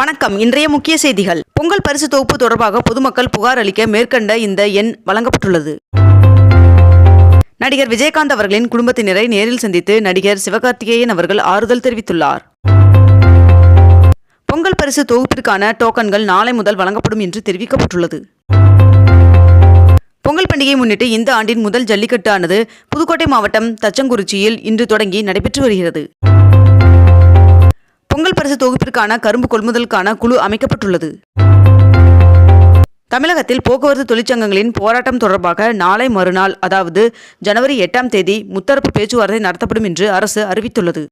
வணக்கம். இன்றைய முக்கிய செய்திகள். பொங்கல் பரிசு தொகுப்பு தொடர்பாக பொதுமக்கள் புகார் அளிக்க மேற்கண்ட இந்த எண் வழங்கப்பட்டுள்ளது. நடிகர் விஜயகாந்த் அவர்களின் குடும்பத்தினரை நேரில் சந்தித்து நடிகர் சிவகார்த்திகேயன் அவர்கள் ஆறுதல் தெரிவித்துள்ளார். பொங்கல் பரிசு தொகுப்பிற்கான டோக்கன்கள் நாளை முதல் வழங்கப்படும் என்று தெரிவிக்கப்பட்டுள்ளது. பொங்கல் பண்டிகையை முன்னிட்டு இந்த ஆண்டின் முதல் ஜல்லிக்கட்டு ஆனது புதுக்கோட்டை மாவட்டம் தச்சங்குறிச்சியில் இன்று தொடங்கி நடைபெற்று வருகிறது. பொங்கல் பரிசு தொகுப்பிற்கான கரும்பு கொள்முதலுக்கான குழு அமைக்கப்பட்டுள்ளது. தமிழகத்தில் போக்குவரத்து தொழிற்சங்கங்களின் போராட்டம் தொடர்பாக நாளை மறுநாள் அதாவது ஜனவரி எட்டாம் தேதி முத்தரப்பு பேச்சுவார்த்தை நடத்தப்படும் என்று அரசு அறிவித்துள்ளது.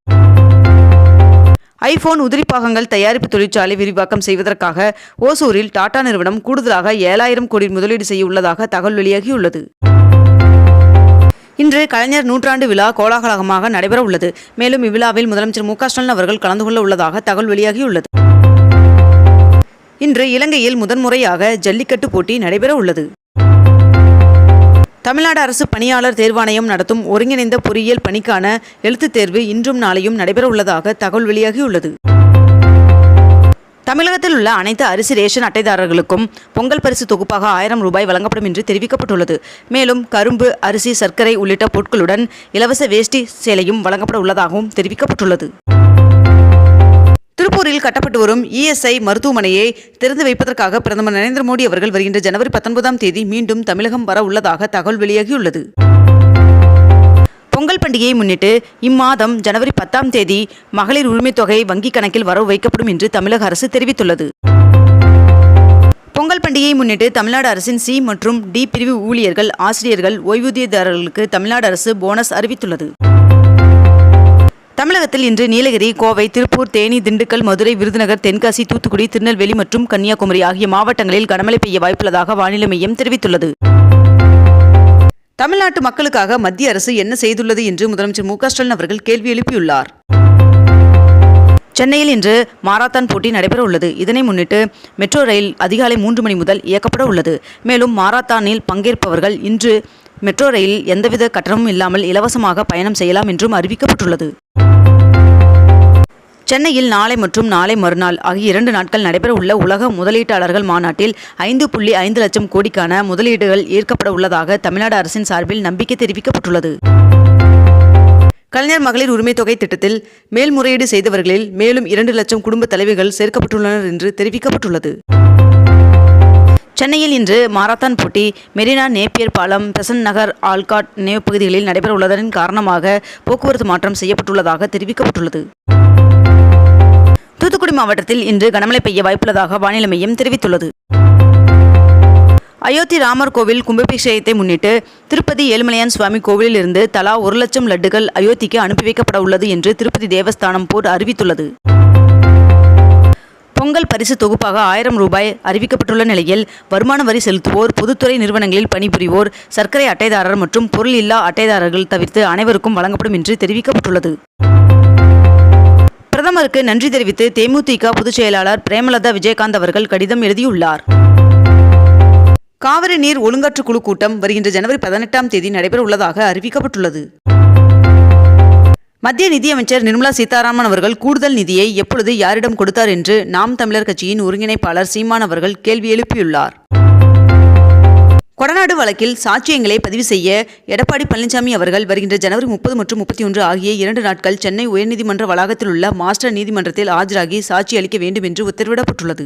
ஐபோன் உதிரிப்பாகங்கள் தயாரிப்பு தொழிற்சாலை விரிவாக்கம் செய்வதற்காக ஓசூரில் டாடா நிறுவனம் கூடுதலாக ஏழாயிரம் கோடி முதலீடு செய்ய உள்ளதாக தகவல் வெளியாகியுள்ளது. இன்று கலைஞர் நூற்றாண்டு விழா கோலாகலமாக நடைபெற உள்ளது. மேலும் இவ்விழாவில் முதலமைச்சர் மு ஸ்டாலின் அவர்கள் கலந்து கொள்ள உள்ளதாக தகவல் வெளியாகியுள்ளது. இன்று இலங்கையில் முதன்முறையாக ஜல்லிக்கட்டு போட்டி நடைபெற உள்ளது. தமிழ்நாடு அரசு பணியாளர் தேர்வாணையம் நடத்தும் ஒருங்கிணைந்த பொறியியல் பணிக்கான எழுத்துத் தேர்வு இன்றும் நாளையும் நடைபெற உள்ளதாக தகவல் வெளியாகியுள்ளது. தமிழகத்தில் உள்ள அனைத்து அரிசி ரேஷன் அட்டைதாரர்களுக்கும் பொங்கல் பரிசு தொகுப்பாக ஆயிரம் ரூபாய் வழங்கப்படும் என்று தெரிவிக்கப்பட்டுள்ளது. மேலும் கரும்பு அரிசி சர்க்கரை உள்ளிட்ட பொருட்களுடன் இலவச வேஷ்டி சேலையும் வழங்கப்பட உள்ளதாகவும் தெரிவிக்கப்பட்டுள்ளது. திருப்பூரில் கட்டப்பட்டு வரும் இஎஸ்ஐ மருத்துவமனையை திறந்து வைப்பதற்காக பிரதமர் நரேந்திர மோடி அவர்கள் வருகின்ற ஜனவரி பத்தொன்பதாம் தேதி மீண்டும் தமிழகம் வர உள்ளதாக தகவல் வெளியாகியுள்ளது. பொங்கல் பண்டிகையை முன்னிட்டு இம்மாதம் ஜனவரி பத்தாம் தேதி மகளிர் உரிமைத் தொகை வங்கிக் கணக்கில் வரவு வைக்கப்படும் என்று தமிழக அரசு தெரிவித்துள்ளது. பொங்கல் பண்டிகையை முன்னிட்டு தமிழ்நாடு அரசின் சி மற்றும் டி பிரிவு ஊழியர்கள் ஆசிரியர்கள் ஓய்வூதியதாரர்களுக்கு தமிழ்நாடு அரசு போனஸ் அறிவித்துள்ளது. தமிழகத்தில் இன்று நீலகிரி கோவை திருப்பூர் தேனி திண்டுக்கல் மதுரை விருதுநகர் தென்காசி தூத்துக்குடி திருநெல்வேலி மற்றும் கன்னியாகுமரி ஆகிய மாவட்டங்களில் கனமழை பெய்ய வாய்ப்புள்ளதாக வானிலை மையம் தெரிவித்துள்ளது. தமிழ்நாட்டு மக்களுக்காக மத்திய அரசு என்ன செய்துள்ளது என்று முதலமைச்சர் மு ஸ்டாலின் அவர்கள் கேள்வி எழுப்பியுள்ளார். சென்னையில் இன்று மாரத்தான் போட்டி நடைபெற உள்ளது இதனை முன்னிட்டு மெட்ரோ ரயில் அதிகாலை மூன்று மணி முதல் இயக்கப்பட உள்ளது. மேலும் மாரத்தானில் பங்கேற்பவர்கள் இன்று மெட்ரோ ரயிலில் எந்தவித கட்டணமும் இல்லாமல் இலவசமாக பயணம் செய்யலாம் என்றும் அறிவிக்கப்பட்டுள்ளது. சென்னையில் நாளை மற்றும் நாளை மறுநாள் ஆகிய இரண்டு நாட்கள் நடைபெற உள்ள உலக முதலீட்டாளர்கள் மாநாட்டில் ஐந்து புள்ளி ஐந்து லட்சம் கோடிக்கான முதலீடுகள் ஈர்க்கப்பட உள்ளதாக தமிழ்நாடு அரசின் சார்பில் நம்பிக்கை தெரிவிக்கப்பட்டுள்ளது. கலைஞர் மகளிர் உரிமை தொகை திட்டத்தில் மேல்முறையீடு செய்தவர்களில் மேலும் இரண்டு லட்சம் குடும்ப தலைவிகள் சேர்க்கப்பட்டுள்ளனர் என்று தெரிவிக்கப்பட்டுள்ளது. சென்னையில் இன்று மாரத்தான் போட்டி மெரினா நேப்பியர் பாலம் பெசன் நகர் ஆல்காட் நினைவு பகுதிகளில் நடைபெற உள்ளதன் காரணமாக போக்குவரத்து மாற்றம் செய்யப்பட்டுள்ளதாக தெரிவிக்கப்பட்டுள்ளது. தூத்துக்குடி மாவட்டத்தில் இன்று கனமழை பெய்ய வாய்ப்புள்ளதாக வானிலை மையம் தெரிவித்துள்ளது. அயோத்தி ராமர் கோவில் கும்பாபிஷேகத்தை முன்னிட்டு திருப்பதி ஏழுமலையான் சுவாமி கோவிலில் இருந்து தலா ஒரு லட்சம் லட்டுகள் அயோத்திக்கு அனுப்பி வைக்கப்பட உள்ளது என்று திருப்பதி தேவஸ்தானம் போர்டு அறிவித்துள்ளது. பொங்கல் பரிசு தொகுப்பாக ஆயிரம் ரூபாய் அறிவிக்கப்பட்டுள்ள நிலையில் வருமான வரி செலுத்துவோர் பொதுத்துறை நிறுவனங்களில் பணிபுரிவோர் சர்க்கரை அட்டைதாரர் மற்றும் பொருள் இல்லா அட்டைதாரர்கள் தவிர்த்து அனைவருக்கும் வழங்கப்படும் என்று தெரிவிக்கப்பட்டுள்ளது. பிரதமருக்கு நன்றி தெரிவித்து தேமுதிக பொதுச் செயலாளர் பிரேமலதா விஜயகாந்த் அவர்கள் கடிதம் எழுதியுள்ளார். காவிரி நீர் ஒழுங்கற்று குழு கூட்டம் வருகின்ற ஜனவரி பதினெட்டாம் தேதி நடைபெற உள்ளதாக அறிவிக்கப்பட்டுள்ளது. மத்திய நிதியமைச்சர் நிர்மலா சீதாராமன் அவர்கள் கூடுதல் நிதியை எப்பொழுது யாரிடம் கொடுத்தார் என்று நாம் தமிழர் கட்சியின் ஒருங்கிணைப்பாளர் சீமான் அவர்கள் கேள்வி எழுப்பியுள்ளார். கொடநாடு வழக்கில் சாட்சியங்களை பதிவு செய்ய எடப்பாடி பழனிசாமி அவர்கள் வருகின்ற ஜனவரி முப்பது மற்றும் முப்பத்தி ஒன்று ஆகிய இரண்டு நாட்கள் சென்னை உயர்நீதிமன்ற வளாகத்தில் உள்ள மாஸ்டர் நீதிமன்றத்தில் ஆஜராகி சாட்சி அளிக்க வேண்டும் என்று உத்தரவிடப்பட்டுள்ளது.